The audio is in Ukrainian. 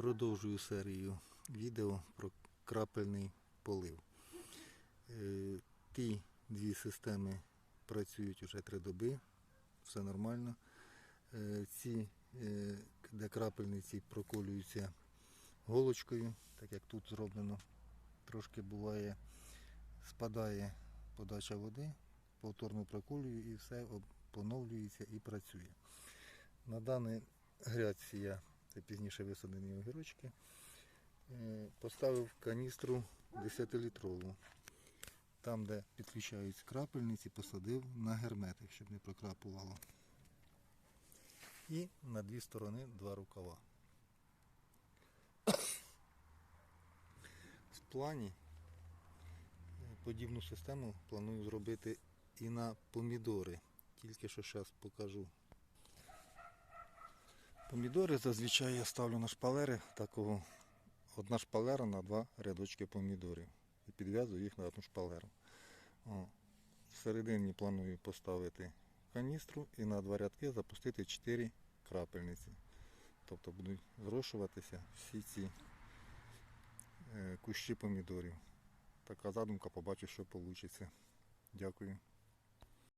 Продовжую серію відео про крапельний полив. Е, Ті дві системи працюють вже три доби, все нормально. Е, Ці, е, де крапельниці проколюються голочкою, так як тут зроблено, трошки буває, спадає подача води, повторно проколюю і все поновлюється і працює. На даній грядці я це пізніше висадені огірочки. Е, Поставив каністру 10-літрову. Там, де підключаються крапельниці, посадив на герметик, щоб не прокрапувало. І на дві сторони два рукава. В плані е, подібну систему планую зробити і на помідори. Тільки що зараз покажу. Помідори зазвичай я ставлю на шпалери такого одна шпалера на два рядочки помідорів. І підв'язую їх на одну шпалеру. О. Всередині планую поставити каністру і на два рядки запустити 4 крапельниці. Тобто будуть зрошуватися всі ці е, кущі помідорів. Така задумка, побачу, що вийде. Дякую.